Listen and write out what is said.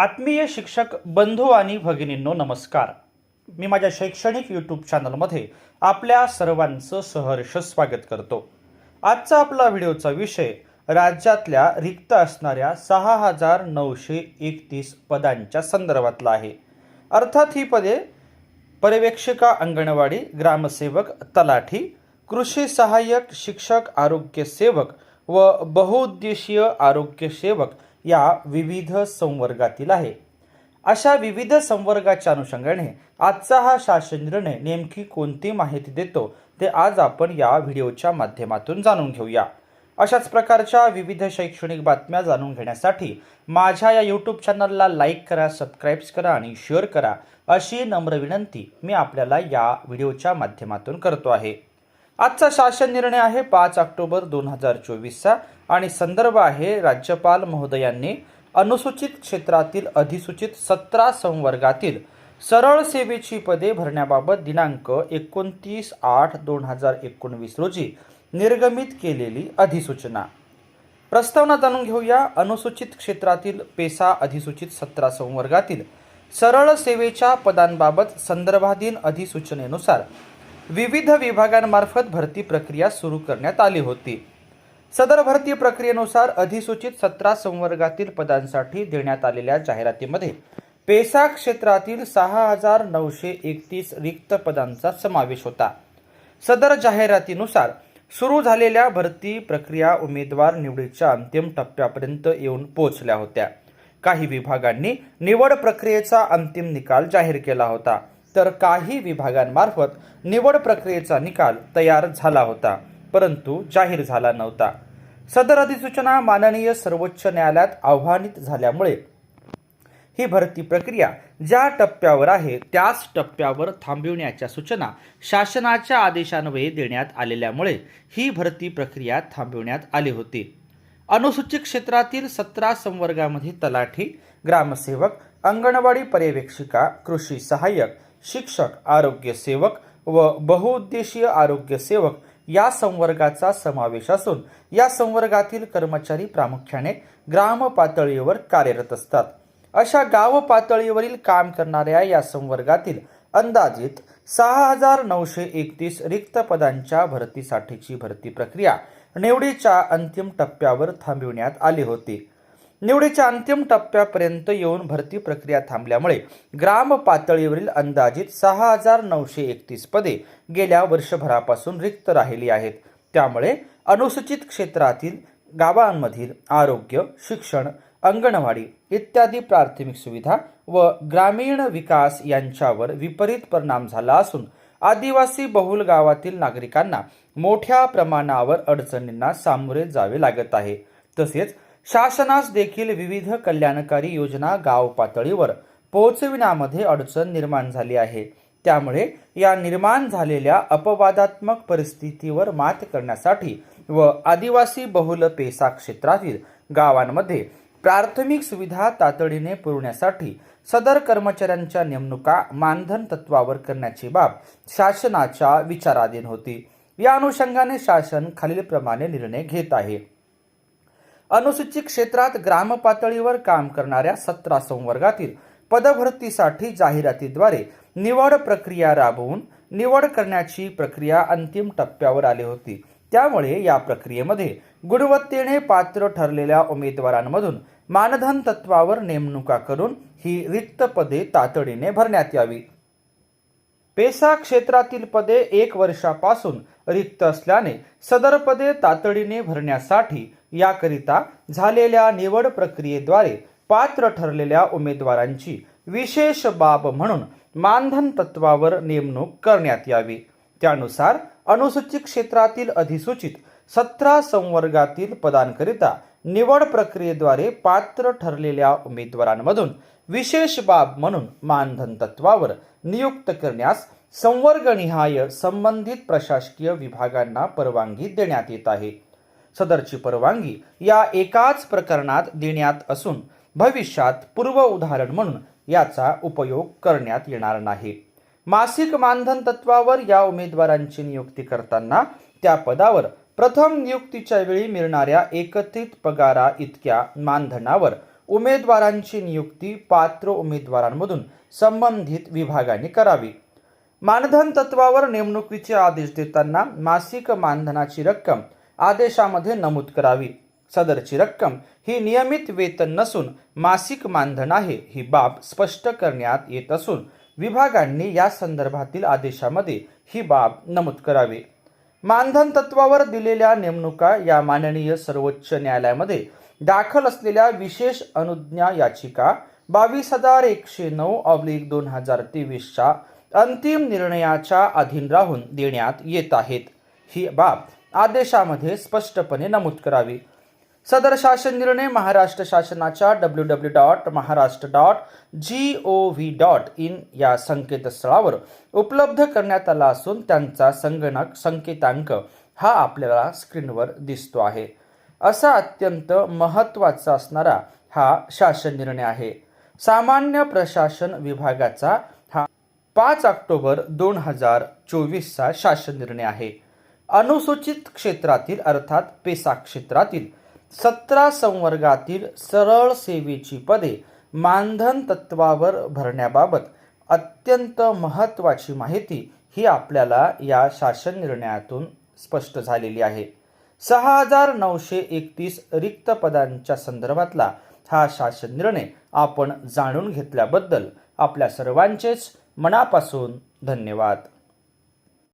आत्मीय शिक्षक बंधू आणि भगिनींनो नमस्कार. मी माझ्या शैक्षणिक यूट्यूब चॅनलमध्ये आपल्या सर्वांचं सहर्ष स्वागत करतो. आजचा आपला व्हिडिओचा विषय राज्यातल्या रिक्त असणाऱ्या सहा हजार नऊशे एकतीस पदांच्या संदर्भातला आहे. अर्थात ही पदे पर्यवेक्षिका अंगणवाडी ग्रामसेवक तलाठी कृषी सहाय्यक शिक्षक आरोग्य सेवक व बहुउद्देशीय आरोग्य सेवक या विविध संवर्गातील आहे. अशा विविध संवर्गाच्या अनुषंगाने आजचा हा शासन निर्णय नेमकी कोणती माहिती देतो ते आज आपण या व्हिडिओच्या माध्यमातून जाणून घेऊया. अशाच प्रकारच्या विविध शैक्षणिक बातम्या जाणून घेण्यासाठी माझ्या या यूट्यूब चॅनलला लाईक करा सबस्क्राईब्स करा आणि शेअर करा अशी नम्र विनंती मी आपल्याला या व्हिडिओच्या माध्यमातून करतो आहे. आजचा शासन निर्णय आहे पाच ऑक्टोबर दोन हजार चोवीसचा. आणि संदर्भ आहे राज्यपाल महोदयांनी अनुसूचित क्षेत्रातील अधिसूचित सतरा संवर्गातील सरळ सेवेची पदे भरण्याबाबत दिनांक एकोणतीस आठ दोन हजार एकोणवीस रोजी निर्गमित केलेली अधिसूचना. प्रस्तावना जाणून घेऊया. अनुसूचित क्षेत्रातील पेसा अधिसूचित सतरा संवर्गातील सरळ सेवेच्या पदांबाबत संदर्भाधीन अधिसूचनेनुसार विविध विभागांमार्फत भरती प्रक्रिया सुरू करण्यात आली होती. सदर भरती प्रक्रियेनुसार अधिसूचित सतरा संवर्गातील पदांसाठी देण्यात आलेल्या जाहिरातीमध्ये पेसा क्षेत्रातील सहा हजार नऊशे एकतीस रिक्त पदांचा समावेश होता. सदर जाहिरातीनुसार सुरू झालेल्या भरती प्रक्रिया उमेदवार निवडीच्या अंतिम टप्प्यापर्यंत येऊन पोहोचल्या होत्या. काही विभागांनी निवड प्रक्रियेचा अंतिम निकाल जाहीर केला होता. तर काही विभागांमार्फत निवड प्रक्रियेचा निकाल तयार झाला होता परंतु जाहीर झाला नव्हता. सदर अधिसूचना माननीय सर्वोच्च न्यायालयात आव्हानित झाल्यामुळे ही भरती प्रक्रिया ज्या टप्प्यावर आहे त्याच टप्प्यावर थांबविण्याच्या सूचना शासनाच्या आदेशान्वये देण्यात आलेल्यामुळे ही भरती प्रक्रिया थांबविण्यात आली होती. अनुसूचित क्षेत्रातील सतरा संवर्गामध्ये तलाठी ग्रामसेवक अंगणवाडी पर्यवेक्षिका कृषी सहाय्यक शिक्षक आरोग्य सेवक व बहुउद्देशीय आरोग्य सेवक या संवर्गाचा समावेश असून या संवर्गातील कर्मचारी प्रामुख्याने ग्राम पातळीवर कार्यरत असतात. अशा गाव पातळीवरील काम करणाऱ्या या संवर्गातील अंदाजित सहा हजार नऊशे एकतीस रिक्त पदांच्या भरतीसाठीची भरती प्रक्रिया निवडीच्या अंतिम टप्प्यावर थांबविण्यात आली होती. निवडीच्या अंतिम टप्प्यापर्यंत येऊन भरती प्रक्रिया थांबल्यामुळे ग्राम पातळीवरील अंदाजित सहा हजार नऊशे एकतीस पदे गेल्या वर्षभरापासून रिक्त राहिली आहेत. त्यामुळे अनुसूचित क्षेत्रातील गावांमधील आरोग्य शिक्षण अंगणवाडी इत्यादी प्राथमिक सुविधा व ग्रामीण विकास यांच्यावर विपरीत परिणाम झाला असून आदिवासी बहुल गावातील नागरिकांना मोठ्या प्रमाणावर अडचणींना सामोरे जावे लागत आहे. तसेच शासनास देखील विविध कल्याणकारी योजना गाव पातळीवर पोहोचविण्यामध्ये अडचण निर्माण झाली आहे. त्यामुळे या निर्माण झालेल्या अपवादात्मक परिस्थितीवर मात करण्यासाठी व आदिवासी बहुल पेसा क्षेत्रातील गावांमध्ये प्राथमिक सुविधा तातडीने पुरवण्यासाठी सदर कर्मचाऱ्यांच्या नेमणुका मानधन तत्वावर करण्याची बाब शासनाच्या विचाराधीन होती. या अनुषंगाने शासन खालीलप्रमाणे निर्णय घेत आहे. अनुसूचित क्षेत्रात ग्रामपातळीवर काम करणाऱ्या सतरा संवर्गातील पदभरतीसाठी जाहिरातीद्वारे निवड प्रक्रिया राबवून निवड करण्याची प्रक्रिया अंतिम टप्प्यावर आली होती. त्यामुळे या प्रक्रियेमध्ये गुणवत्तेने पात्र ठरलेल्या उमेदवारांमधून मानधन तत्वावर नेमणुका करून ही रिक्त पदे तातडीने भरण्यात यावी. पेसा क्षेत्रातील पदे एक वर्षापासून रिक्त असल्याने सदर पदे तातडीने भरण्यासाठी याकरिता झालेल्या निवड प्रक्रियेद्वारे पात्र ठरलेल्या उमेदवारांची विशेष बाब म्हणून मानधन तत्वावर नेमणूक करण्यात यावी. त्यानुसार अनुसूचित क्षेत्रातील अधिसूचित सतरा संवर्गातील पदांकरिता निवड प्रक्रियेद्वारे पात्र ठरलेल्या उमेदवारांमधून विशेष बाब म्हणून मानधन तत्वावर नियुक्त करण्यास संवर्गनिहाय संबंधित प्रशासकीय विभागांना परवानगी देण्यात येत आहे. सदरची परवानगी या एकाच प्रकरणात देण्यात असून भविष्यात पूर्व उदाहरण म्हणून याचा उपयोग करण्यात येणार नाही. मासिक मानधन तत्वावर या उमेदवारांची नियुक्ती करताना त्या पदावर प्रथम नियुक्तीच्या वेळी मिळणाऱ्या एकत्रित पगारा इतक्या मानधनावर उमेदवारांची नियुक्ती पात्र उमेदवारांमधून संबंधित विभागाने करावी. मानधन तत्वावर नेमणुकीचे आदेश देताना मासिक मानधनाची रक्कम आदेशामध्ये नमूद करावी. सदरची रक्कम ही नियमित वेतन नसून मासिक मानधन आहे ही बाब स्पष्ट करण्यात येत असून विभागांनी या संदर्भातील आदेशामध्ये ही बाब नमूद करावी. मानधन तत्वावर दिलेल्या नेमणुका या माननीय सर्वोच्च न्यायालयामध्ये दाखल असलेल्या विशेष अनुज्ञा याचिका बावीस हजार एकशे नऊ ऑब्लिक दोन हजार तेवीसच्या अंतिम निर्णयाच्या अधीन राहून देण्यात येत आहेत. ही बाब आदेशामध्ये स्पष्टपणे नमूद करावी. सदर शासन निर्णय महाराष्ट्र शासनाच्या W W dot Maharashtra dot G O V dot in या संकेतस्थळावर उपलब्ध करण्यात आला असून त्यांचा संगणक संकेतांक हा आपल्याला स्क्रीनवर दिसतो आहे. असा अत्यंत महत्त्वाचा असणारा हा शासन निर्णय आहे. सामान्य प्रशासन विभागाचा हा पाच ऑक्टोबर दोन हजार चोवीसचा शासन निर्णय आहे. अनुसूचित क्षेत्रातील अर्थात पेसा क्षेत्रातील सतरा संवर्गातील सरळ सेवेची पदे मानधन तत्वावर भरण्याबाबत अत्यंत महत्त्वाची माहिती ही आपल्याला या शासन निर्णयातून स्पष्ट झालेली आहे. सहा हजार नऊशे एकतीस रिक्त पदांच्या संदर्भातला हा शासन निर्णय आपण जाणून घेतल्याबद्दल आपल्या सर्वांचेच मनापासून धन्यवाद.